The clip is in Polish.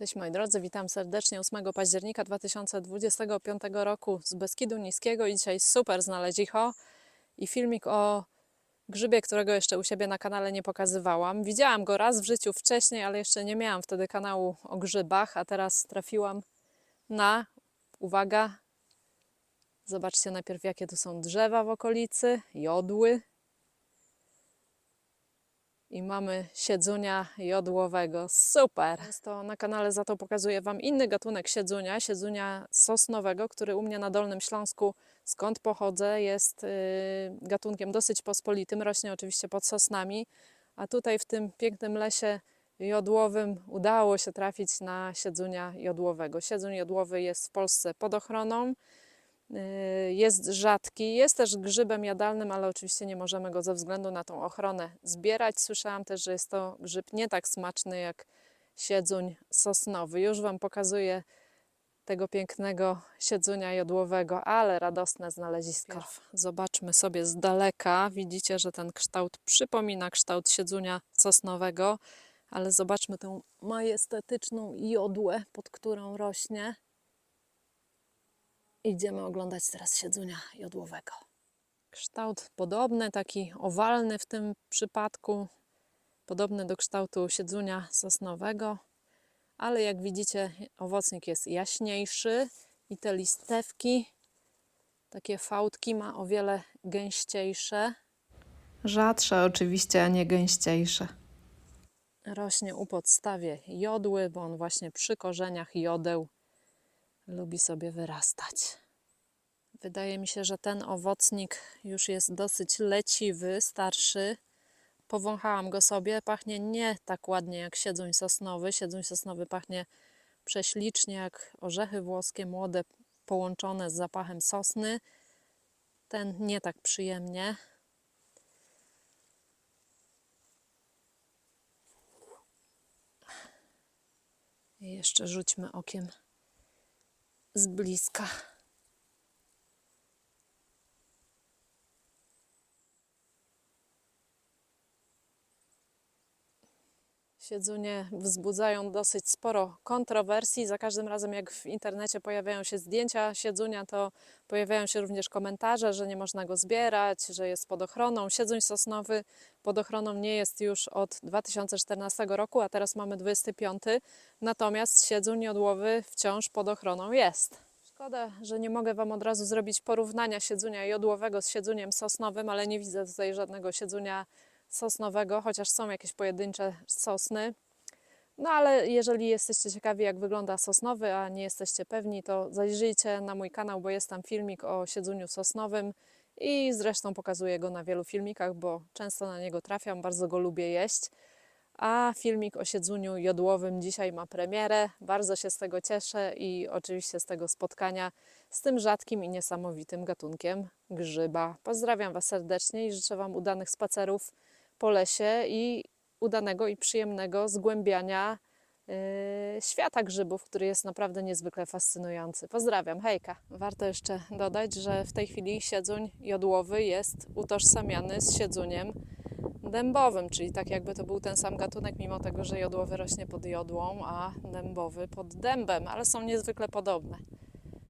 Cześć moi drodzy, witam serdecznie 8 października 2025 roku z Beskidu Niskiego i dzisiaj super znalezicho i filmik o grzybie, którego jeszcze u siebie na kanale nie pokazywałam. Widziałam go raz w życiu wcześniej, ale jeszcze nie miałam wtedy kanału o grzybach, a teraz trafiłam na, uwaga, zobaczcie najpierw jakie tu są drzewa w okolicy, jodły, i mamy siedzunia jodłowego. Super! Jest to na kanale za to pokazuję Wam inny gatunek siedzunia, siedzunia sosnowego, który u mnie na Dolnym Śląsku, skąd pochodzę, jest y, gatunkiem dosyć pospolitym, rośnie oczywiście pod sosnami, a tutaj w tym pięknym lesie jodłowym udało się trafić na siedzunia jodłowego. Siedzuń jodłowy jest w Polsce pod ochroną, jest rzadki, jest też grzybem jadalnym, ale oczywiście nie możemy go ze względu na tą ochronę zbierać. Słyszałam też, że jest to grzyb nie tak smaczny jak siedzuń sosnowy. Już Wam pokazuję tego pięknego siedzunia jodłowego, ale radosne znalezisko. Zobaczmy sobie z daleka. Widzicie, że ten kształt przypomina kształt siedzunia sosnowego, ale zobaczmy tę majestetyczną jodłę, pod którą rośnie. Idziemy oglądać teraz siedzunia jodłowego. Kształt podobny, taki owalny w tym przypadku, podobny do kształtu siedzunia sosnowego, ale jak widzicie, owocnik jest jaśniejszy i te listewki, takie fałdki ma o wiele gęściejsze. Rzadsze oczywiście, a nie gęściejsze. Rośnie u podstawie jodły, bo on właśnie przy korzeniach jodeł lubi sobie wyrastać. Wydaje mi się, że ten owocnik już jest dosyć leciwy, starszy. Powąchałam go sobie. Pachnie nie tak ładnie jak siedzuń sosnowy. Siedzuń sosnowy pachnie prześlicznie jak orzechy włoskie, młode, połączone z zapachem sosny. Ten nie tak przyjemnie. I jeszcze rzućmy okiem z bliska. Siedzunie wzbudzają dosyć sporo kontrowersji. Za każdym razem, jak w internecie pojawiają się zdjęcia siedzunia, to pojawiają się również komentarze, że nie można go zbierać, że jest pod ochroną. Siedzuń sosnowy pod ochroną nie jest już od 2014 roku, a teraz mamy 25. Natomiast siedzuń jodłowy wciąż pod ochroną jest. Szkoda, że nie mogę Wam od razu zrobić porównania siedzunia jodłowego z siedzuniem sosnowym, ale nie widzę tutaj żadnego siedzunia sosnowego, chociaż są jakieś pojedyncze sosny. No ale jeżeli jesteście ciekawi, jak wygląda sosnowy, a nie jesteście pewni, to zajrzyjcie na mój kanał, bo jest tam filmik o siedzuniu sosnowym i zresztą pokazuję go na wielu filmikach, bo często na niego trafiam, bardzo go lubię jeść. A filmik o siedzuniu jodłowym dzisiaj ma premierę. Bardzo się z tego cieszę i oczywiście z tego spotkania z tym rzadkim i niesamowitym gatunkiem grzyba. Pozdrawiam Was serdecznie i życzę Wam udanych spacerów po lesie i udanego i przyjemnego zgłębiania yy, świata grzybów, który jest naprawdę niezwykle fascynujący. Pozdrawiam, hejka! Warto jeszcze dodać, że w tej chwili siedzuń jodłowy jest utożsamiany z siedzuniem dębowym, czyli tak jakby to był ten sam gatunek, mimo tego, że jodłowy rośnie pod jodłą, a dębowy pod dębem, ale są niezwykle podobne.